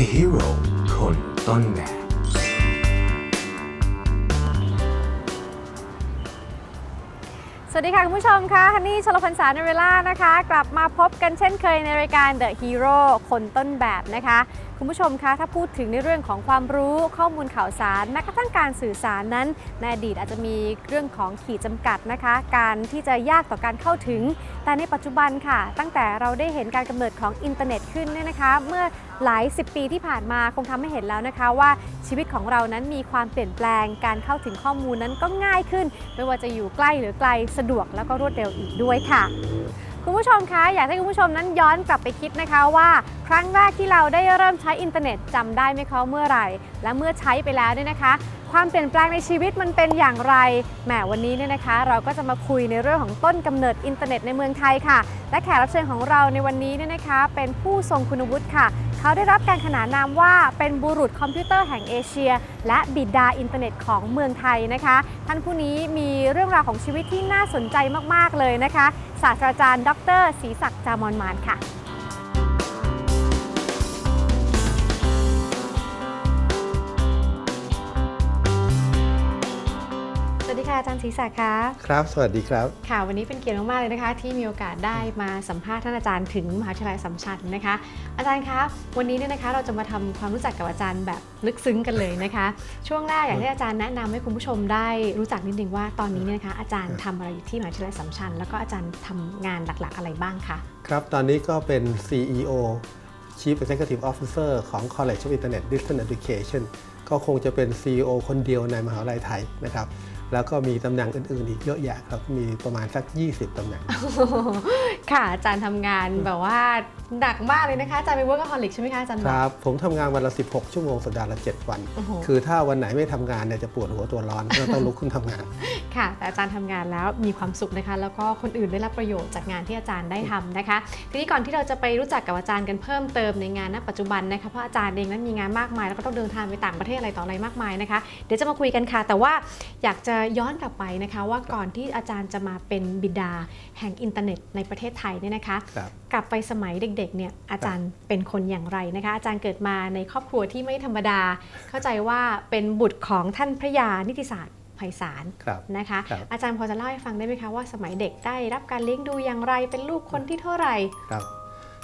The Hero คนต้นแบบสวัสดีค่ะ คุณผู้ชมค่ะฮันนี่ชลพันษาในเวลานะคะ กลับมาพบกันเช่นเคยในรายการ The Hero คนต้นแบบนะคะ คุณผู้ชมคะถ้าพูดถึงในเรื่องของความรู้ข้อมูลข่าวสารแม้กระทั่งการสื่อสารนั้น ในอดีตอาจจะมีเรื่องของขีดจำกัดนะคะ การที่จะยากต่อการเข้าถึง แต่ในปัจจุบันค่ะ ตั้งแต่เราได้เห็นการกำเนิดของอินเทอร์เน็ตขึ้นเนี่ยนะคะ เมื่อหลาย 10 ปีที่ผ่านมาคงทำให้เห็นแล้วนะคะ ว่าชีวิตของเรานั้นมีความเปลี่ยนแปลง การเข้าถึงข้อมูลนั้นก็ง่ายขึ้น ไม่ว่าจะอยู่ใกล้หรือไกลสะดวกแล้วก็รวดเร็วอีกด้วยค่ะ คุณผู้ชมคะอยากให้คุณผู้ชมนั้นย้อนกลับไปคิดนะคะว่า ครั้งแรกที่เราได้เริ่มใช้อินเทอร์เน็ตจำได้ไหมคะเมื่อไหร่ และเมื่อใช้ไปแล้วเนี่ยนะคะ ความเปลี่ยนแปลงในชีวิตมันเป็นอย่างไรแหมวันนี้เนี่ยนะคะ เราก็จะมาคุยในเรื่องของต้นกำเนิดอินเทอร์เน็ตในเมืองไทยค่ะ และแขกรับเชิญของเราในวันนี้เนี่ยนะคะ เป็นผู้ทรงคุณวุฒิค่ะ เขาได้รับการขนานนามว่าเป็นบุรุษคอมพิวเตอร์แห่งเอเชีย และบิดาอินเทอร์เน็ตของเมืองไทยนะคะ ท่านผู้นี้มีเรื่องราวของชีวิตที่น่าสนใจมาก ๆ เลยนะคะ ศาสตราจารย์ ดรศรีศักดิ์จามอนมานค่ะ ค่ะอาจารย์ศรีศักดิ์ค่ะครับ สวัสดีครับ ค่ะ วันนี้เป็นเกียรติมากๆเลยนะคะ ที่มีโอกาสได้มาสัมภาษณ์ท่านอาจารย์ถึงมหาวิทยาลัยสัมชัญนะคะ อาจารย์คะวันนี้เนี่ยนะคะเราจะมาทำความรู้จักกับอาจารย์แบบลึกซึ้งกันเลยนะคะ ช่วงแรกอยากให้อาจารย์แนะนำให้คุณผู้ชมได้รู้จักนิดนึงว่าตอนนี้เนี่ยนะคะอาจารย์ทำอะไรอยู่ที่มหาวิทยาลัยสัมชัญแล้วก็อาจารย์ทำงานหลักๆ อะไรบ้างคะครับตอนนี้ก็เป็น CEO Chief Executive Officer ของ College of Internet Distance Education ก็คงจะเป็น CEO คนเดียวในมหาวิทยาลัยไทยนะครับ แล้วก็มีตำแหน่งอื่นๆอีกเยอะแยะครับมีประมาณสัก 20ตำแหน่ง ค่ะอาจารย์ทำงานแบบว่าหนักมากเลยนะคะอาจารย์เป็น workaholic ใช่ไหมคะอาจารย์บคอกรับ ผมทำงานวันละ 16 ชั่วโมงสัปดาห์ละ 7 วัน โอ้โหคือถ้าวันไหนไม่ทำงานเนี่ยจะปวดหัวตัวร้อน ก็ต้องลุกขึ้นทำงาน ค่ะ แต่อาจารย์ทำงานแล้วมีความสุขนะคะ แล้วก็คนอื่นได้รับประโยชน์จากงานที่อาจารย์ได้ทำนะคะ ทีนี้ก่อนที่เราจะไปรู้จักกับอาจารย์กันเพิ่มเติมในงานณปัจจุบันนะคะเพราะอาจารย์เองนั้นมีงานมากมายแล้วก็ต้องเดินทางไปต่างประเทศอะไรต่ออะไรมากมายนะคะ เดี๋ยวจะมาคุยกันค่ะ แต่ว่าอยากจะย้อนกลับไปนะคะว่าก่อนที่อาจารย์จะมาเป็นบิดาแห่งอินเทอร์เน็ตในประเทศไทยเนี่ยนะคะครับกลับไปสมัยเด็กๆเนี่ยอาจารย์เป็นคนอย่างไรนะคะ อาจารย์เกิดมาในครอบครัวที่ไม่ธรรมดา เข้าใจว่าเป็นบุตรของท่านพระยานิติศาสตร์ไพศาลครับนะคะครับอาจารย์พอจะเล่าให้ฟังได้ไหมคะว่าสมัยเด็กได้รับการเลี้ยงดูอย่างไร เป็นลูกคนที่เท่าไหร่ครับ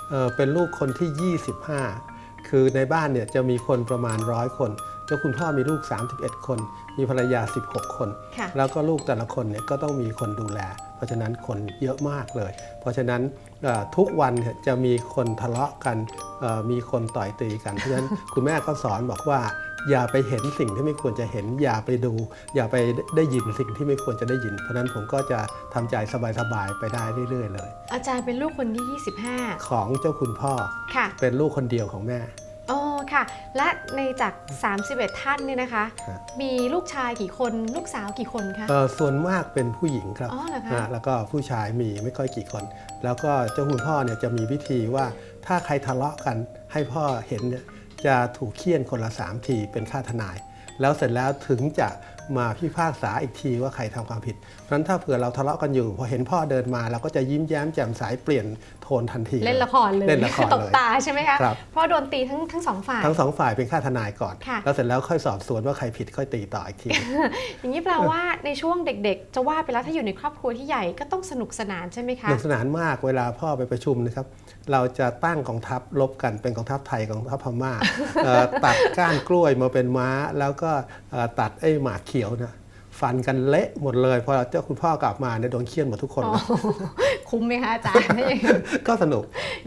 เอ่อเป็นลูกคนที่ 25 คือในบ้านเนี่ยจะมีคนประมาณร้อยคน เจ้าคุณพ่อมีลูก 31 คน มีภรรยา 16 คนค่ะแล้วก็ลูกแต่ละคนเนี่ยก็ต้องมีคนดูแล เพราะฉะนั้นคนเยอะมากเลย เพราะฉะนั้นเอ่อทุกวันเนี่ยจะมีคนทะเลาะกันเอ่อมีคนต่อยตีกัน เพราะฉะนั้นคุณแม่ก็สอนบอกว่า อย่าไปเห็นสิ่งที่ไม่ควรจะเห็น อย่าไปดู อย่าไปได้ยินสิ่งที่ไม่ควรจะได้ยิน เพราะฉะนั้นผมก็จะทำใจสบายๆไปได้เรื่อย ๆ เลย อาจารย์เป็นลูกคนที่ของเจ้าคุณพ่อ25ค่ะเป็นลูกคนเดียวของแม่อ๋อ ค่ะ และในจาก 31 ท่านเนี่ยนะคะครับมีลูกชายกี่คนลูกสาวกี่คนคะ เอ่อส่วนมากเป็นผู้หญิงครับอ๋อเหรอคะอ่าแล้วก็ผู้ชายมีไม่ค่อยกี่คน แล้วก็เจ้าคุณพ่อเนี่ยจะมีวิธีว่าถ้าใครทะเลาะกันให้พ่อเห็นเนี่ยจะถูกเคี่ยนคนละสามทีเป็นค่าทนาย แล้วเสร็จแล้วถึงจะมาพิพากษาอีกทีว่าใครทำความผิดเพราะฉะนั้นถ้าเผื่อเราทะเลาะกันอยู่ พอเห็นพ่อเดินมาเราก็จะยิ้มแย้มแจ่มใสเปลี่ยน โทนทันทีเล่นละครเลยเล่นละครตบเลยตาใช่ไหมคะครับเพราะโดนตีทั้งทั้งสองฝ่ายทั้งสองฝ่ายเป็นค่าทนายก่อนค่ะแล้วเสร็จแล้วค่อยสอบสวนว่าใครผิดค่อยตีต่ออีกที อย่างนี้แปลว่าในช่วงเด็ก ๆ จะว่าไปแล้วถ้าอยู่ในครอบครัวที่ใหญ่ก็ต้องสนุกสนานใช่ไหมสคะนุกสนานมากเวลาพ่อไปประชุมนะครับเราจะตั้งกองทัพลบกันเป็นกองทัพไทยกองทัพพม่าเอ่อตัดก้านกล้วยมาเป็นม้า แล้วก็เอ่อตัดไอ้หมากเขียวนะฟันกันเละหมดเลยพอเจ้าคุณพ่อกลับมาเนี่ยโดนเคี่ยนหมดทุกคนอ๋อเลย คุ้มไหมคะอาจารย์ถ้าอย่างนั้นก็สนุก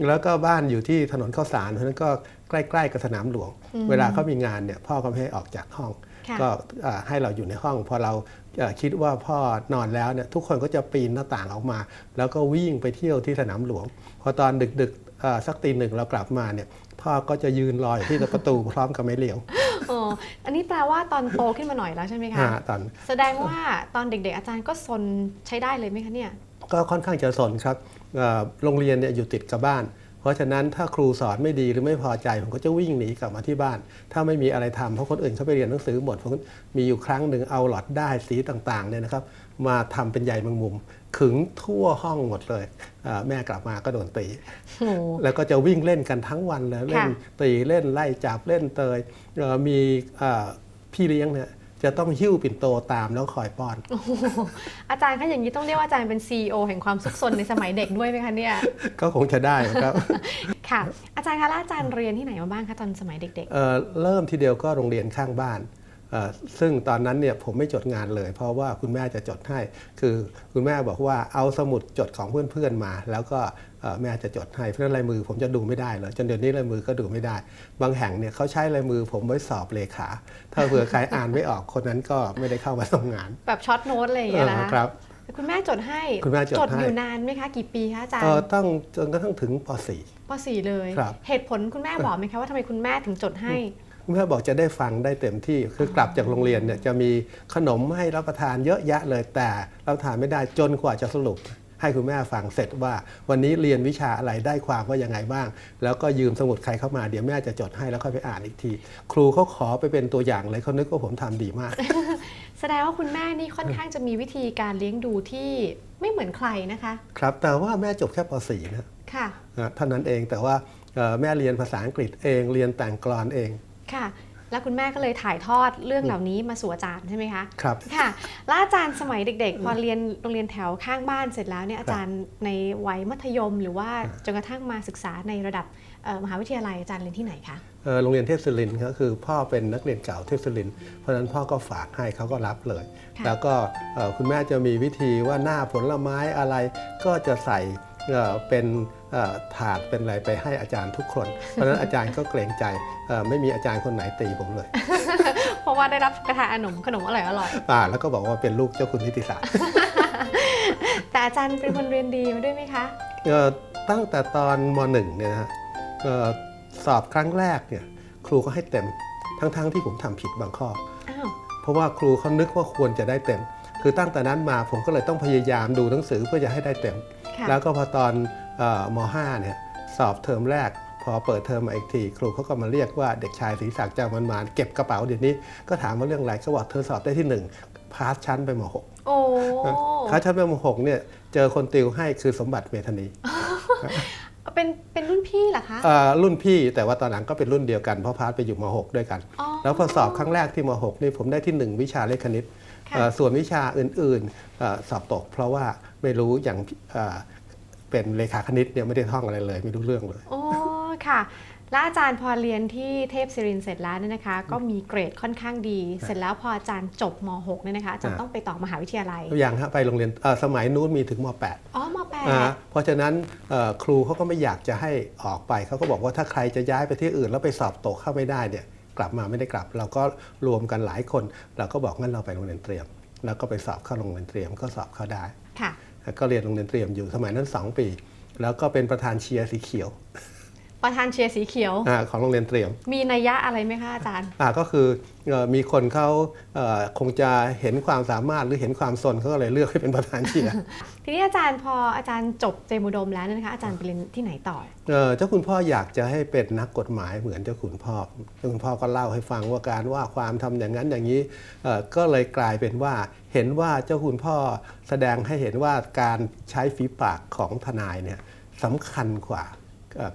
แล้วก็บ้านอยู่ที่ถนนข้าวสารเพราะฉะนั้นก็ใกล้ๆกับสนามหลวง เวลาเขามีงานเนี่ยพ่อก็ไม่ให้ออกจากห้องค่ะก็เอ่อให้เราอยู่ในห้อง พอเราเอ่อคิดว่าพ่อนอนแล้วเนี่ยทุกคนก็จะปีนหน้าต่างออกมา แล้วก็วิ่งไปเที่ยวที่สนามหลวง พอตอนดึกๆเอ่อสักตีหนึ่งเรากลับมาเนี่ยพ่อก็จะยืนรออยู่ที่ประตูพร้อมกับไม้เหลียวอ๋ออันนี้แปลว่าตอนโตขึ้นมาหน่อยแล้วใช่ไหมคะอ่าตอนแสดงว่าตอนเด็กๆอาจารย์ก็ซนใช้ได้เลยไหมคะเนี่ย ก็ค่อนข้างจะสนครับเอ่อโรงเรียนเนี่ยอยู่ติดกับบ้าน เพราะฉะนั้นถ้าครูสอนไม่ดีหรือไม่พอใจ ผมก็จะวิ่งหนีกลับมาที่บ้าน ถ้าไม่มีอะไรทำเพราะคนอื่นเขาไปเรียนหนังสือหมดผมมีอยู่ครั้งหนึ่งเอาหลอดได้ายสีต่างๆเนี่ยนะครับมาทำเป็นใยแมงมุม ขึงทั่วห้องหมดเลยอ่าแม่กลับมาก็โดนตีโอ้โหแล้วก็จะวิ่งเล่นกันทั้งวันเลยเล่นตีเล่นไล่จับเล่นเตยเอ่อมีเอ่อพี่เลี้ยงเนี่ย จะต้องหิ้วปิ่นโตตามแล้วคอยป้อน โอ้โหอาจารย์คะอย่างนี้ต้องเรียกว่าอาจารย์เป็น CEO แห่งความสุขสนในสมัยเด็กด้วยไหมคะเนี่ย ก็คงจะได้ครับ ค่ะ อาจารย์คะแล้วอาจารย์เรียนที่ไหนมาบ้างคะตอนสมัยเด็กเอ่อเริ่มทีเดียวก็โรงเรียนข้างบ้านเอ่อ ซึ่งตอนนั้นเนี่ยผมไม่จดงานเลย เพราะว่าคุณแม่จะจดให้ คือคุณแม่บอกว่าเอาสมุดจดของเพื่อนๆมา แล้วก็เอ่อแม่จะจดให้เพราะฉะนั้นลายมือผมจะดูไม่ได้เลยจนเดี๋ยวนี้ลายมือก็ดูไม่ได้ บางแห่งเนี่ยเขาใช้ลายมือผมไว้สอบเลขา ถ้าเผื่อใครอ่านไม่ออกคนนั้นก็ไม่ได้เข้ามาทำงานๆแบบช็อตโน้ตอะไรอย่างเงี้ยนะเออคะครับแต่คุณแม่จดให้คุณแม่จดให้อยู่นานไหมคะกี่ปีคะอาจารย์เอ่อต้องจนกระทั่งถึงป .4 ป .4 เลยครับเหตุผลคุณแม่บอกไหมคะว่าทำไมคุณแม่ถึงจดให้ คุณแม่บอกจะได้ฟังได้เต็มที่คือกลับจากโรงเรียนเนี่ยจะมีขนมให้รับประทานเยอะแยะเลยแต่รับประทานไม่ได้จนกว่าจะสรุป ให้คุณแม่ฟังเสร็จว่า วันนี้เรียนวิชาอะไรได้ความว่ายังไงบ้าง แล้วก็ยืมสมุดใครเข้ามาเดี๋ยวแม่จะจดให้แล้วค่อยไปอ่านอีกที ครูเขาขอไปเป็นตัวอย่างเลยเขานึกว่าผมทำดีมาก แสดงว่าคุณแม่นี่ค่อนข้างจะมีวิธีการเลี้ยงดูที่ไม่เหมือนใครนะคะ ครับแต่ว่าแม่จบแค่ป .4 นะค่ะนะเท่านั้นเองแต่ว่าเอ่อแม่เรียนภาษาอังกฤษเองเรียนแต่งกลอนเอง ค่ะ แล้วคุณแม่ก็เลยถ่ายทอดเรื่องเหล่านี้มาสู่อาจารย์ใช่ไหมคะครับค่ะแล้วอาจารย์สมัยเด็กๆพอเรียนโรงเรียนแถวข้างบ้านเสร็จแล้วเนี่ยอาจารย์ในวัยมัธยม หรือว่าจนกระทั่งมาศึกษาในระดับเอ่อมหาวิทยาลัยอาจารย์เรียนที่ไหนคะเอ่อโรงเรียนเทพศิรินทร์ก็คือพ่อเป็นนักเรียนเก่าเทพศิรินทร์เพราะฉะนั้นพ่อก็ฝากให้เขาก็รับเลยค่ะแล้วก็เอ่อคุณแม่จะมีวิธีว่าหน้าผลไม้อะไรก็จะใส่ เอ่อเป็นเอ่อถาดเป็นอะไรไปให้อาจารย์ทุกคน เพราะฉะนั้นอาจารย์ก็เกรงใจเอ่อไม่มีอาจารย์คนไหนตีผมเลย เพราะว่าได้รับกระทะขนมขนมอร่อยอร่อยอ่าแล้วก็บอกว่าเป็นลูกเจ้าคุณนิติศาสตร์ๆแต่อาจารย์เป็นคนเรียนดีมาด้วยไหมคะเอ่อตั้งแต่ตอนมหนึ่งเนี่ยนะฮะเอ่อสอบครั้งแรกเนี่ยครูก็ให้เต็มทั้งๆที่ผมทำผิดบางข้ออ้าวเพราะว่าครูเขานึกว่าควรจะได้เต็ม คือตั้งแต่นั้นมาผมก็เลยต้องพยายามดูหนังสือเพื่อจะให้ได้เต็มค่ะ แล้วก็พอตอนเออม .5 เนี่ยสอบเทอมแรก พอเปิดเทอมมาอีกที ครูเขาก็มาเรียกว่าเด็กชายศรีศักดิ์เจ้ามันมานเก็บกระเป๋าเดี๋ยวนี้ก็ถามว่าเรื่องอะไรเขาบอกเธอสอบได้ที่ 1 พาสชั้นไปม .6 โอ้พาสชั้นไปม .6 เนี่ยเจอคนติวให้คือสมบัติเมธานีเป็นเป็นรุ่นพี่เหรอคะเอ่อรุ่นพี่แต่ว่าตอนหลังก็เป็นรุ่นเดียวกันเพราะพาสไปอยู่ม .6 ด้วยกันอ๋อแล้วพอสอบครั้งแรกที่ม .6 นี่ผมได้ที่ 1 วิชาเลขคณิตค่ะเอ่อ ส่วนวิชาอื่นๆเอ่อสอบตก เพราะว่าไม่รู้อย่างเอ่อเป็นเลขาคณิตเนี่ยไม่ได้ท่องอะไรเลย ไม่รู้เรื่องเลยโอ้ค่ะแล้วอาจารย์พอเรียนที่เทพศิรินทร์เสร็จแล้วเนี่ยนะคะ ก็มีเกรดค่อนข้างดี เสร็จแล้วพออาจารย์จบม .6 เนี่ยนะคะอาจารย์อ่าต้องไปต่อมหาวิทยาลัยอย่างฮะไปโรงเรียนเอ่อสมัยนู้นมีถึงม .8 อ๋อมอ่า .8 เพราะฉะนั้นเอ่อครูเขาก็ไม่อยากจะให้ออกไปเขาก็บอกว่าถ้าใครจะย้ายไปที่อื่นแล้วไปสอบตกเข้าไม่ได้เนี่ย กลับมาไม่ได้กลับ เราก็รวมกันหลายคน เราก็บอกงั้นเราไปโรงเรียนเตรียม แล้วก็ไปสอบเข้าโรงเรียนเตรียมก็สอบเข้าได้ค่ะก็เรียนโรงเรียนเตรียมอยู่สมัยนั้น 2 ปี แล้วก็เป็นประธานเชียร์สีเขียว ประธานเชียร์สีเขียวอาของโรงเรียนเตรียมมีนัยยะอะไรไหมคะอาจารย์ อ่าก็คือเอ่อมีคนเขาเอ่อคงจะเห็นความสามารถหรือเห็นความสนเขาก็เลยเลือกให้เป็นประธานเชียร์ ทีนี้อาจารย์พออาจารย์จบเตรียมอุดมแล้วเนี่ยนะคะอาจารย์ไปเรียนที่ไหนต่อ เอ่อเจ้าคุณพ่ออยากจะให้เป็นนักกฎหมายเหมือนเจ้าคุณพ่อ เจ้าคุณพ่อก็เล่าให้ฟังว่าการว่าความทำอย่างนั้นอย่างนี้เอ่อก็เลยกลายเป็นว่าเห็นว่าเจ้าคุณพ่อแสดงให้เห็นว่าการใช้ฝีปากของทนายเนี่ยสำคัญกว่าเอ่อ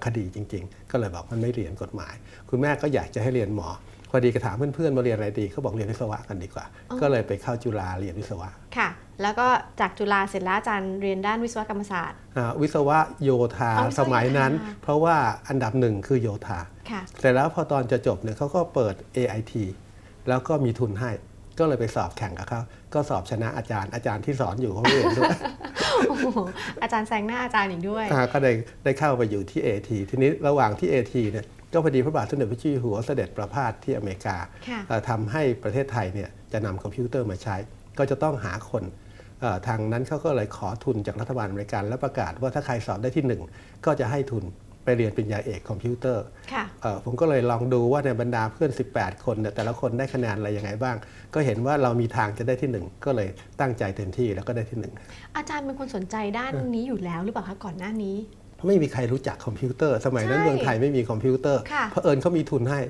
คดีจริง ๆ ก็เลยบอกมันไม่เรียนกฎหมาย คุณแม่ก็อยากจะให้เรียนหมอพอดีก็ถามเพื่อนๆมาเรียนอะไรดีเขาบอกเรียนวิศวะกันดีกว่าอ๋อก็เลยไปเข้าจุฬาเรียนวิศวะค่ะ แล้วก็จากจุฬาเสร็จแล้วอาจารย์เรียนด้านวิศวกรรมศาสตร์อ่าวิศวะโยธาอ๋อวิศวะสมัยนั้นโยธาเพราะว่าอันดับหนึ่งคือโยธาค่ะเสร็จแล้วพอตอนจะจบเนี่ยเขาก็เปิด AIT แล้วก็มีทุนให้ ก็เลยไปสอบแข่งกับเขาก็สอบชนะอาจารย์อาจารย์ที่สอนอยู่เขาเรียนด้วยโอ้โหอาจารย์แซงหน้าอาจารย์อีกด้วยอ่าก็ได้ได้เข้าไปอยู่ที่ AT ทีนี้ระหว่างที่ AT เนี่ยก็พอดีพระบาทสมเด็จพระเจ้าอยู่หัวเสด็จประพาสที่อเมริกาค่ะเอ่อทำให้ประเทศไทยเนี่ยจะนำคอมพิวเตอร์มาใช้ ก็จะต้องหาคนเอ่อทางนั้นเขาก็เลยขอทุนจากรัฐบาลอเมริกัน แล้วประกาศว่าถ้าใครสอบได้ที่หนึ่งก็จะให้ทุน ไปเรียนปริญญาเอกคอมพิวเตอร์ค่ะเอ่อผมก็เลยลองดูว่าในบรรดาเพื่อน 18 คนเนี่ยแต่ละคนได้คะแนนอะไรยังไงบ้าง ก็เห็นว่าเรามีทางจะได้ที่หนึ่งก็เลยตั้งใจเต็มที่แล้วก็ได้ที่หนึ่งอาจารย์เป็นคนสนใจด้านนี้อยู่แล้วหรือเปล่าคะก่อนหน้านี้ไม่มีใครรู้จักคอมพิวเตอร์ สมัยนั้นใช่เมืองไทยไม่มีคอมพิวเตอร์ค่ะเพราะเอิญเขามีทุนให้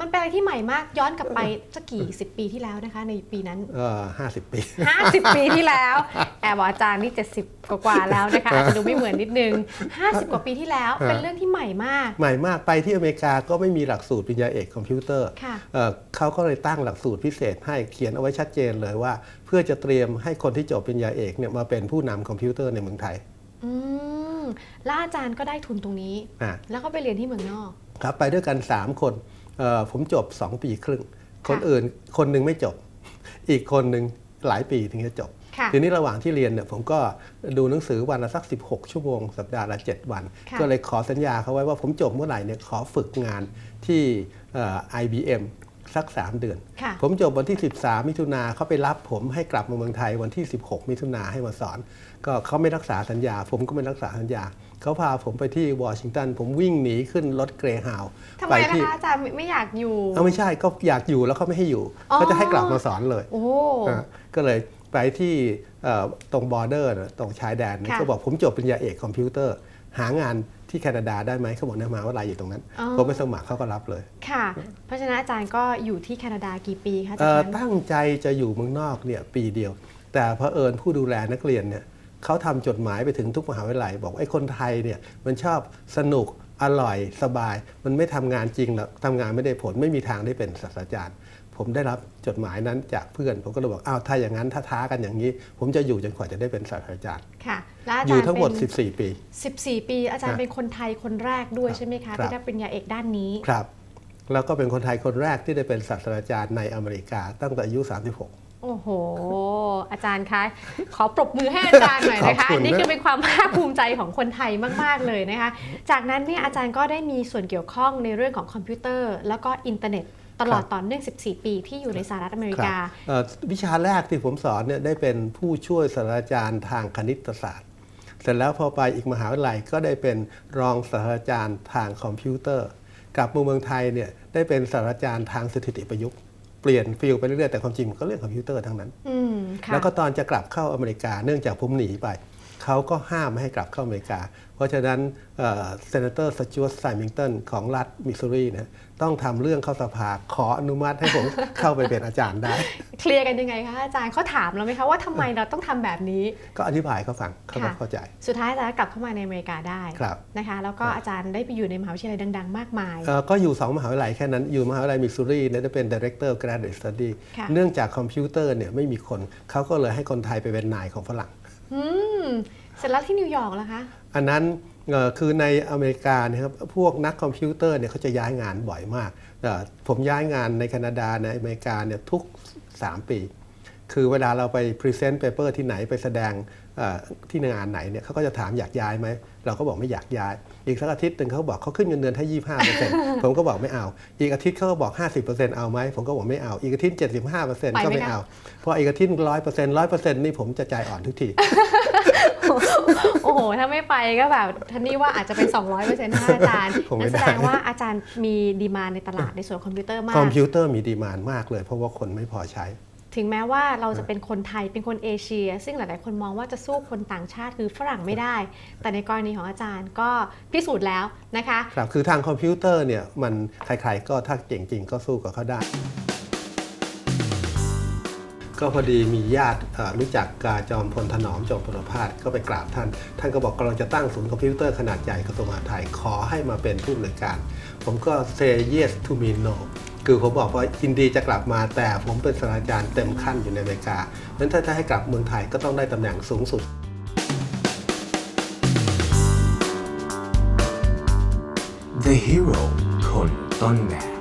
มันเป็นอะไรที่ใหม่มากย้อนกลับไปสักกี่สิบปีที่แล้วนะคะ ในปีนั้นเออห้าสิบปี 50 ปีที่แล้วแอบบอกอาจารย์นี่ 70 กว่าๆแล้วนะคะอาจจะดูไม่เหมือนนิดนึง 50 กว่าปีที่แล้ว เป็นเรื่องที่ใหม่มาก ใหม่มากไปที่อเมริกาก็ไม่มีหลักสูตรปริญญาเอกคอมพิวเตอร์ค่ะ เอ่อเขาก็เลยตั้งหลักสูตรพิเศษให้เขียนเอาไว้ชัดเจนเลยว่า เพื่อจะเตรียมให้คนที่จบปริญญาเอกเนี่ยมาเป็นผู้นำคอมพิวเตอร์ในเมืองไทยอืมแล้วอาจารย์ก็ได้ทุนตรงนี้อะแล้วก็ไปเรียนที่เมืองนอก ครับไปด้วยกัน 3 คนเอ่อ ผมจบ 2 ปีครึ่ง คนค่ะอื่นคนหนึ่งไม่จบ อีกคนหนึ่งหลายปีถึงจะจบค่ะทีนี้ระหว่างที่เรียนเนี่ยผมก็ดูหนังสือวันละสัก 16 ชั่วโมง สัปดาห์ละ 7 วันค่ะก็เลยขอสัญญาเขาไว้ว่าผมจบเมื่อไหร่เนี่ยขอฝึกงานที่เอ่อ IBM สัก 3 เดือนค่ะผมจบวันที่ 13 มิถุนาเขาไปรับผมให้กลับมาเมืองไทยวันที่ 16 มิถุนาให้มาสอน ก็เขาไม่รักษาสัญญา ผมก็ไม่รักษาสัญญา เขาพาผมไปที่วอชิงตันผมวิ่งหนีขึ้นรถเกรย์ฮาวด์ทำไมนะคะอาจารย์ไม่ไม่อยากอยู่เอาไม่ใช่ก็อยากอยู่แล้วเขาไม่ให้อยู่อ๋อเขาจะให้กลับมาสอนเลยโอ้อะก็เลยไปที่เอ่อตรงบอร์เดอร์ตรงชายแดนเนี่ยค่ะเขาบอกผมจบปริญญาเอกคอมพิวเตอร์ หางานที่แคนาดาได้ไหมเขาบอกเนี่ยมหาวิทยาลัยอยู่ตรงนั้นอ๋อผมไปสมัครเขาก็รับเลย ค่ะ เพราะฉะนั้นอาจารย์ก็อยู่ที่แคนาดากี่ปีคะเอ่จากอนั้นตั้งใจจะอยู่เมืองนอกเนี่ยปีเดียว แต่เผอิญผู้ดูแลนักเรียนเนี่ย เขาทำจดหมายไปถึงทุกมหาวิทยาลัย บอกว่าไอ้คนไทยเนี่ยมันชอบสนุกอร่อยสบาย มันไม่ทำงานจริงหรอกทำงานไม่ได้ผลไม่มีทางได้เป็นศาสตราจารย์ ผมได้รับจดหมายนั้นจากเพื่อน ผมก็เลยบอกอ้าวถ้าอย่างนั้นถ้าท้ากันอย่างนี้ ผมจะอยู่จนกว่าจะได้เป็นศาสตราจารย์ค่ะแล้วอาอจารยู่ย์ทั้งหมดเป็น14 ปี 14 ปีอาจารย์ครับเป็นคนไทยคนแรกด้วยใช่ไหมคะครับที่ได้ปริญญาเอกด้านนี้ครับ แล้วก็เป็นคนไทยคนแรกที่ได้เป็นศาสตราจารย์ในอเมริกาตั้งแต่อายุ 36 โอ้โห อาจารย์คะ ขอปรบมือให้อาจารย์หน่อยนะขคะอบคุณอันนี้นะคือเป็นความภาคภูมิใจของคนไทยมาก ๆ เลยนะคะ จากนั้นเนี่ยอาจารย์ก็ได้มีส่วนเกี่ยวข้องในเรื่องของคอมพิวเตอร์ แล้วก็อินเทอร์เน็ตตลอดต่อเนื่อง 14 ปีที่อยู่ในสหรัฐอเมริครับกาเอ่อวิชาแรกที่ผมสอนเนี่ยได้เป็นผู้ช่วยศาสตราจารย์ทางคณิตศาสตร์ เสร็จแล้วพอไปอีกมหาวิทยาลัยก็ได้เป็นรองศาสตราจารย์ทางคอมพิวเตอร์ กลับมาเมืองไทยเนี่ยได้เป็นศาสตราจารย์ทางสถิติประยุกต์ เปลี่ยนฟิลไปเรื่อยๆแต่ความจริงมันก็เรื่องคอมพิวเตอร์ทั้งนั้นอืมค่ะแล้วก็ตอนจะกลับเข้าอเมริกาเนื่องจากผมหนีไป เขาก็ห้ามไม่ให้กลับเข้าอเมริกา เพราะฉะนั้นเซนเตอร์สจวตไซมิงตันของรัฐมิสซูรีนะต้องทำเรื่องเข้าสภาขออนุมัติให้ผมเข้าไปเป็นอาจารย์ได้ เคลียร์กันยังไงคะอาจารย์เขาถามเราไหมคะว่าทำไมเราต้องทำแบบนี้ ก็อธิบายเขาฟังเขาก็ค่ะเข้าใจ สุดท้ายอาจารย์ก็กลับเข้ามาในอเมริกาได้ครับนะคะแล้วก็อาจารย์ได้ไปอยู่ในมหาวิทยาลัยดัง ๆ มากมายเอ่อก็อยู่ 2 มหาวิทยาลัยแค่นั้นอยู่มหาวิทยาลัยมิสซูรีเนี่ยจะเป็น Director of Graduate Study ค่ะเนื่องจากคอมพิวเตอร์เนี่ยไม่มีคนเขาก็เลยให้คนไทยไปเป็นนายของฝรั่ง อืมเสร็จแล้วที่นิวยอร์กแล้วคะ อันนั้นคือในอเมริกาเนี่ยครับพวกนักคอมพิวเตอร์เนี่ยเขาจะย้ายงานบ่อยมาก ผมย้ายงานในแคนาดาในอเมริกาเนี่ยทุก 3 ปี คือเวลาเราไปพรีเซนต์เปเปอร์ที่ไหนไปแสดง ที่งานไหนเนี่ยเขาก็จะถามอยากย้ายไหมเราก็บอกไม่อยากย้าย อีกสักอาทิตย์หนึ่งเขาบอกเขาขึ้นเงินเดือนให้25เปอร์เซ็นต์ผมก็บอกไม่เอา อีกอาทิตย์เขาก็บอก50เปอร์เซ็นต์เอาไหมผมก็บอกไม่เอา อีกอาทิตย์75เปอร์เซ็นต์ก็ไปไหมไม่คะเอาเพราะอีกอาทิตย์ร้อยเปอร์เซ็นต์ร้อยเปอร์เซ็นต์นี่ผมจะใจอ่อนทุกทีโอ้โห ถ้าไม่ไปก็แบบทันนี่ว่าอาจจะเป็น 200%นะอาจารย์ผมไม่นั่นแสได้ดงว่าอาจารย์มีดีมานในตลาดในส่วนคอมพิวเตอร์มาคกอมพิวเตอร์มีดีมานมากเลย เพราะว่าคนไม่พอใช้ ถึงแม้ว่าเราจะเป็นคนไทยเป็นคนเอเชีย ซึ่งหลาย ๆ คนมองว่าจะสู้คนต่างชาติคือฝรั่งไม่ได้ แต่ในกรณีของอาจารย์ก็พิสูจน์แล้วนะคะครับคือทางคอมพิวเตอร์เนี่ยมันใคร ๆ ก็ถ้าเก่งจริงก็สู้กับเขาได้ ก็พอดีมีญาติเอ่อรู้จักกาจอมพลถนอมจอมพลพาสก็ไปกราบท่าน ท่านก็บอกกำลังจะตั้งศูนย์คอมพิวเตอร์ขนาดใหญ่กระทรวงมหาดไทยขอให้มาเป็นผู้อำนวยการ ผมก็ say yes to me no คือผมบอกว่ายินดีจะกลับมาแต่ผมเป็นศาสตราจารย์เต็มขั้นอยู่ในอเมริกาเพราะฉะนั้นถ้าให้กลับเมืองไทยก็ต้องได้ตำแหน่งสูงสุด The Hero คนต้นแบบ